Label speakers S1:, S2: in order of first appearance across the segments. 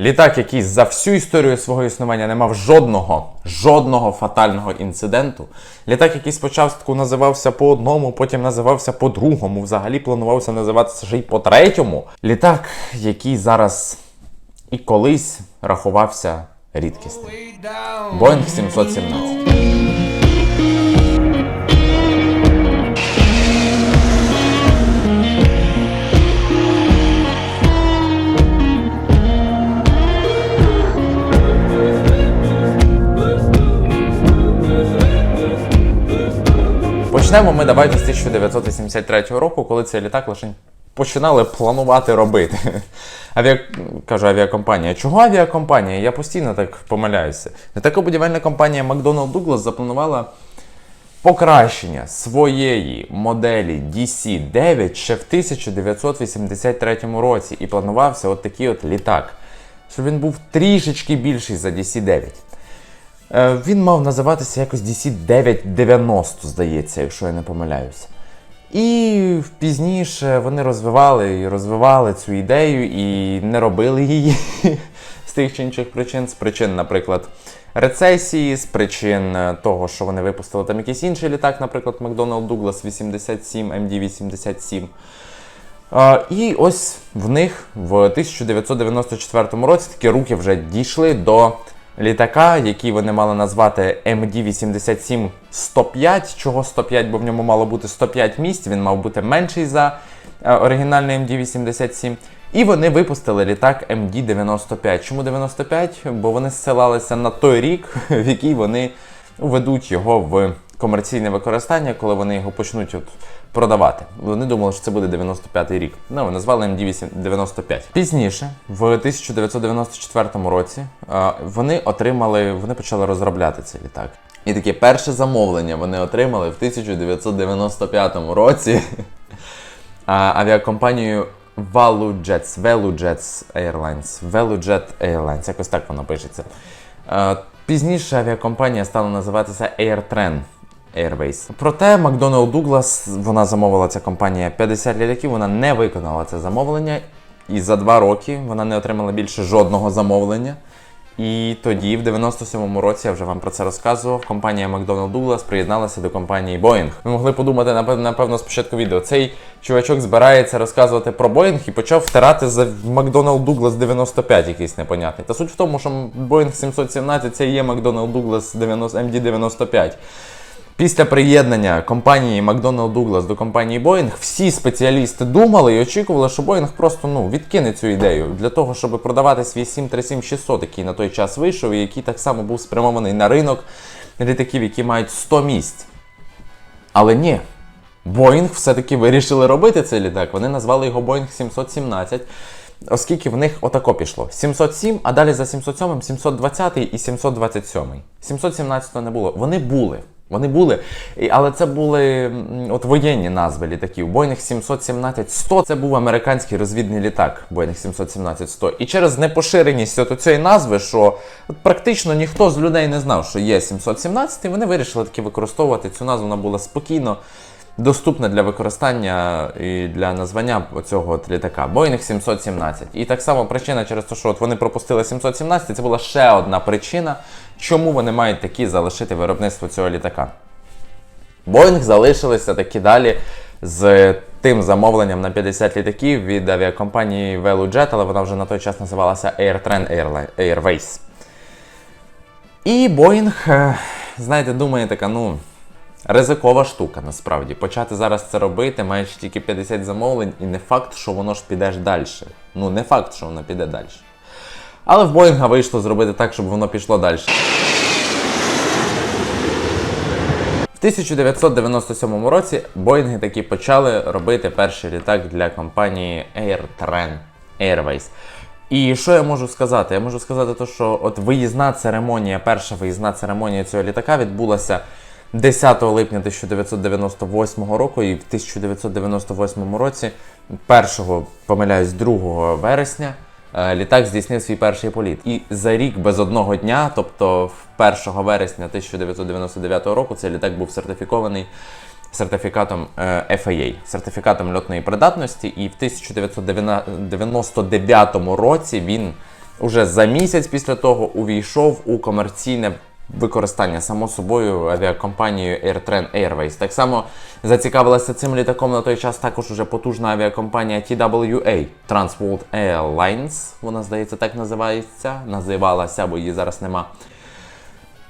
S1: Літак, який за всю історію свого існування не мав жодного, жодного фатального інциденту. Літак, який спочатку називався по одному, потім називався по другому, взагалі планувався називатися ще й по третьому. Літак, який зараз і колись рахувався рідкісним. Боїнг 717. Почнемо ми давайте з 1983 року, коли цей літак лише починали планувати робити. Авіа... Кажу, авіакомпанія. Чого авіакомпанія? Я постійно так помиляюся. Літакобудівельна компанія McDonnell Douglas запланувала покращення своєї моделі DC-9 ще в 1983 році. І планувався от такий от літак, щоб він був трішечки більший за DC-9. Е, Він мав називатися якось DC-990, здається, якщо я не помиляюся. І пізніше вони розвивали і розвивали цю ідею і не робили її з тих чи інших причин. З причин, наприклад, рецесії, з причин е, того, що вони випустили там якийсь інший літак, наприклад, McDonnell Douglas 87, MD-87. А, І ось в них в 1994 році такі руки вже дійшли до літака, який вони мали назвати MD-87 105. Чого 105, бо в ньому мало бути 105 місць, він мав бути менший за е, оригінальний MD-87. І вони випустили літак MD-95. Чому 95? Бо вони зсилалися на той рік, в який вони ведуть його в комерційне використання, коли вони його почнуть от продавати. Вони думали, що це буде 95-й рік. Ну, назвали MD-95. Пізніше, в 1994 році, вони отримали, вони почали розробляти цей літак. І таке перше замовлення вони отримали в 1995 році а, авіакомпанією ValuJets, ValuJets Airlines, ValuJet Airlines, якось так воно пишеться. Пізніше авіакомпанія стала називатися AirTran Airways. Проте McDonnell Douglas, вона замовила ця компанія 50 літаків, вона не виконала це замовлення. І за два роки вона не отримала більше жодного замовлення. І тоді, в 97-му році, я вже вам про це розказував, компанія McDonnell Douglas приєдналася до компанії Boeing. Ви могли подумати, напев- напевно, спочатку відео. Цей чувачок збирається розказувати про Boeing і почав втирати за McDonnell Douglas 95 якийсь непонятний. Та суть в тому, що Boeing 717 це і є McDonnell Douglas 90, MD-95. Після приєднання компанії McDonnell Douglas до компанії Boeing всі спеціалісти думали і очікували, що Boeing просто ну, відкине цю ідею для того, щоб продавати свій 737-600, який на той час вийшов, і який так само був спрямований на ринок літаків, які мають 100 місць. Але ні, Boeing все-таки вирішили робити цей літак. Вони назвали його Boeing 717. Оскільки в них отако пішло: 707, а далі за 707 720 і 727. 717 не було. Вони були. Вони були, але це були от воєнні назви літаків. Boeing 717-100 це був американський розвідний літак Boeing 717-100. І через непоширеність от цієї назви, що от практично ніхто з людей не знав, що є 717, вони вирішили таки використовувати цю назву. Вона була спокійно доступна для використання і для названня цього літака Boeing 717. І так само причина через те, що от вони пропустили 717, це була ще одна причина, чому вони мають такі залишити виробництво цього літака. Boeing залишилися таки далі з тим замовленням на 50 літаків від авіакомпанії VeluJet, але вона вже на той час називалася AirTran Airways. І Boeing, е, знаєте, думає така, ну, ризикова штука насправді. Почати зараз це робити, маєш тільки 50 замовлень, і не факт, що воно ж піде далі. Ну, не факт, що воно піде далі. Але в Боїнга вийшло зробити так, щоб воно пішло далі. В 1997 році Боїнги таки почали робити перший літак для компанії AirTran Airways. І що я можу сказати? Я можу сказати, то, що от виїзна церемонія, перша виїзна церемонія цього літака відбулася 10 липня 1998 року, і в 1998 році, 1, помиляюсь, 2 вересня, е, літак здійснив свій перший політ. І за рік без одного дня, тобто 1 вересня 1999 року, цей літак був сертифікований сертифікатом е, FAA, сертифікатом льотної придатності, і в 1999 році він уже за місяць після того увійшов у комерційне використання само собою авіакомпанією AirTran Airways. Так само зацікавилася цим літаком на той час також уже потужна авіакомпанія TWA Transworld Airlines. Вона, здається, так називається. Називалася, бо її зараз нема.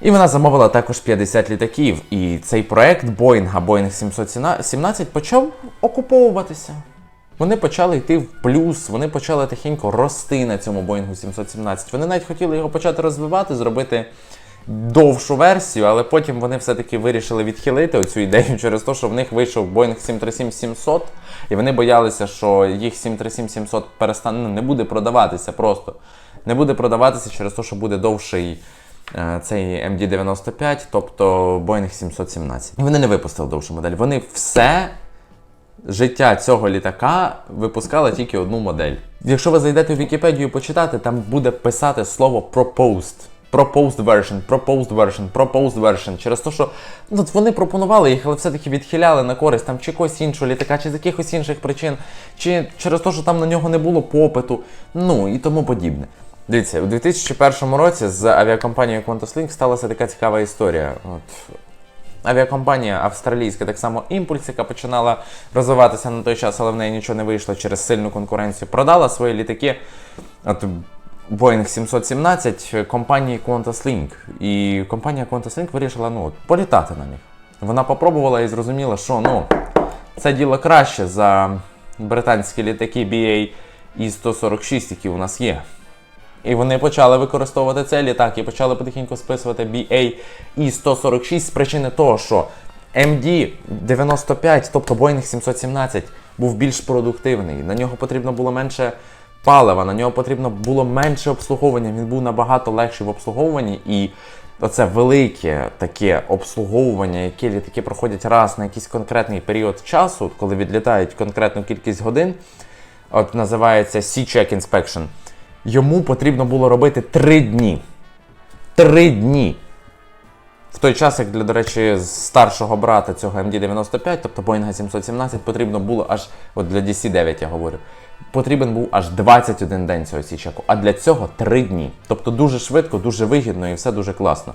S1: І вона замовила також 50 літаків. І цей проект Боїнга Boeing 717 почав окуповуватися. Вони почали йти в плюс, вони почали тихенько рости на цьому Боїнгу 717. Вони навіть хотіли його почати розвивати, зробити довшу версію, але потім вони все-таки вирішили відхилити оцю ідею через те, що в них вийшов Boeing 737-700, і вони боялися, що їх 737-700 перестане ну, не буде продаватися просто. Не буде продаватися через те, що буде довший е, цей MD-95, тобто Boeing 717. І вони не випустили довшу модель. Вони все життя цього літака випускали тільки одну модель. Якщо ви зайдете в Вікіпедію почитати, там буде писати слово proposed. Proposed version, proposed version, proposed version. Через те, що ну, вони пропонували їх, але все-таки відхиляли на користь там чи когось іншого літака, чи з якихось інших причин, чи через те, що там на нього не було попиту, ну і тому подібне. Дивіться, у 2001 році з авіакомпанією QantasLink сталася така цікава історія. От, Авіакомпанія австралійська, так само Імпульс, яка починала розвиватися на той час, але в неї нічого не вийшло через сильну конкуренцію, продала свої літаки. От Boeing 717 компанії QantasLink. І компанія QantasLink вирішила ну, політати на них. Вона попробувала і зрозуміла, що ну, це діло краще за британські літаки BA І-146, які у нас є. І вони почали використовувати цей літак і почали потихеньку списувати BA І-146 з причини того, що MD-95, тобто Boeing 717, був більш продуктивний. На нього потрібно було менше палива, на нього потрібно було менше обслуговування. Він був набагато легший в обслуговуванні і. Оце велике таке обслуговування, яке літаки проходять раз на якийсь конкретний період часу, коли відлітають конкретну кількість годин, от називається C-Check Inspection. Йому потрібно було робити 3 дні. 3 В той час, як для, до речі, старшого брата цього MD-95, тобто Boeing 717, потрібно було аж, от для DC-9 я говорю, потрібен був аж 21 день цього січаку, а для цього 3 дні. Тобто дуже швидко, дуже вигідно і все дуже класно.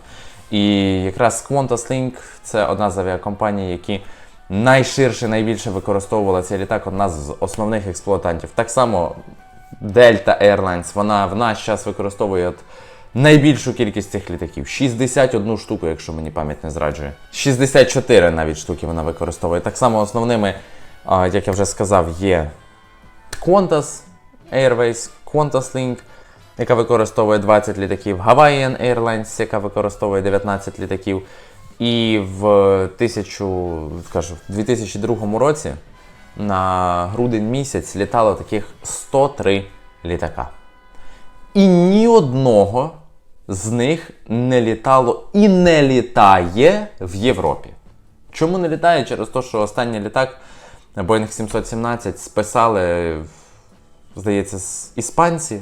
S1: І якраз QantasLink це одна з авіакомпаній, які найширше, найбільше використовувала цей літак, одна з основних експлуатантів. Так само Delta Airlines, вона в наш час використовує от найбільшу кількість цих літаків. 61 штуку, якщо мені пам'ять не зраджує. 64 навіть штуки вона використовує. Так само основними, як я вже сказав, є Qantas Airways, QantasLink, яка використовує 20 літаків, Hawaiian Airlines, яка використовує 19 літаків. І в 1000, скажу, в 2002 році на грудень місяць літало таких 103 літака. І ні одного з них не літало і не літає в Європі. Чому не літає? Через те, що останній літак Boeing 717 списали, здається, з іспанці,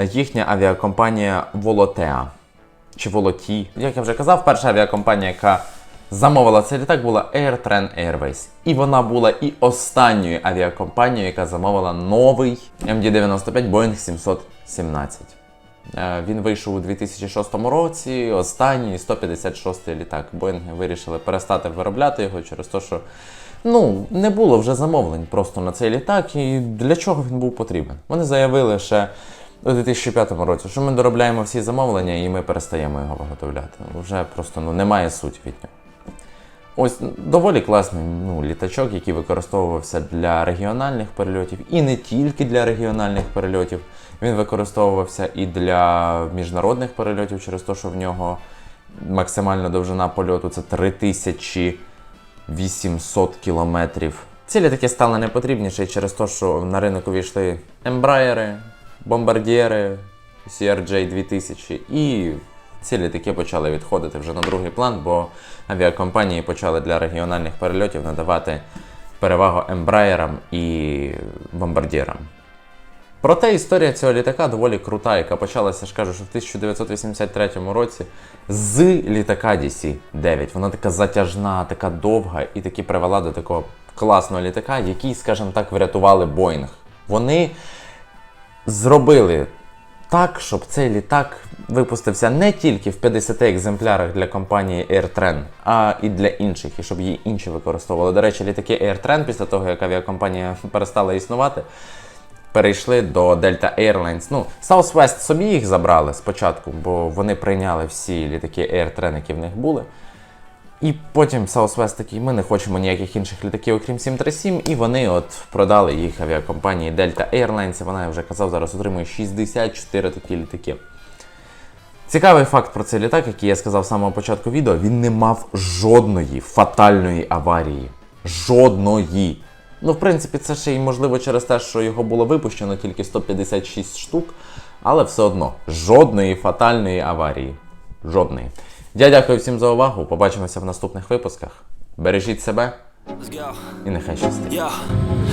S1: їхня авіакомпанія Volotea. Чи Voloті. Як я вже казав, перша авіакомпанія, яка замовила цей літак, була AirTran Airways. І вона була і останньою авіакомпанією, яка замовила новий MD-95 Boeing 717. Е, Він вийшов у 2006 році, останній 156 літак. Боїнги вирішили перестати виробляти його через те, що ну, не було вже замовлень просто на цей літак, і для чого він був потрібен. Вони заявили ще у 2005 році, що ми доробляємо всі замовлення і ми перестаємо його виготовляти. Вже просто ну, немає суті від нього. Ось доволі класний ну, літачок, який використовувався для регіональних перельотів, і не тільки для регіональних перельотів. Він використовувався і для міжнародних перельотів через те, що в нього максимальна довжина польоту це 3800 кілометрів. Ці літаки стали непотрібніші через те, що на ринок увійшли ембраєри, бомбардієри, CRJ 2000 і ці літаки почали відходити вже на другий план, бо авіакомпанії почали для регіональних перельотів надавати перевагу ембраєрам і бомбардірам. Проте історія цього літака доволі крута, яка почалася, ж кажу, що в 1983 році з літака DC-9. Вона така затяжна, така довга і таки привела до такого класного літака, який, скажімо так, врятували Боїнг. Вони зробили так, щоб цей літак випустився не тільки в 50 екземплярах для компанії AirTran, а і для інших, і щоб її інші використовували. До речі, літаки AirTran після того, як авіакомпанія перестала існувати, перейшли до Delta Airlines. Ну, Southwest собі їх забрали спочатку, бо вони прийняли всі літаки AirTran, які в них були. І потім Southwest такий, ми не хочемо ніяких інших літаків, окрім 737, і вони от продали їх авіакомпанії Delta Airlines. Вона я вже казав, зараз отримує 64 такі літаки. Цікавий факт про цей літак, який я сказав з самого початку відео, він не мав жодної фатальної аварії. Жодної. Ну, в принципі, це ще й можливо через те, що його було випущено тільки 156 штук, але все одно жодної фатальної аварії. Жодної. Я дякую всім за увагу. Побачимося в наступних випусках. Бережіть себе і нехай щастить.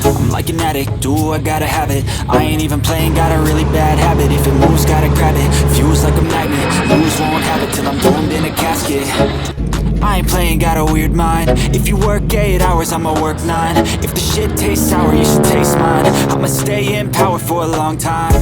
S2: I'm like an addict, do I gotta have it I ain't even playing, got a really bad habit If it moves, gotta grab it, fuse like a magnet Lose, won't have it till I'm doomed in a casket I ain't playing, got a weird mind If you work 8 hours, I'ma work 9 If the shit tastes sour, you should taste mine I'ma stay in power for a long time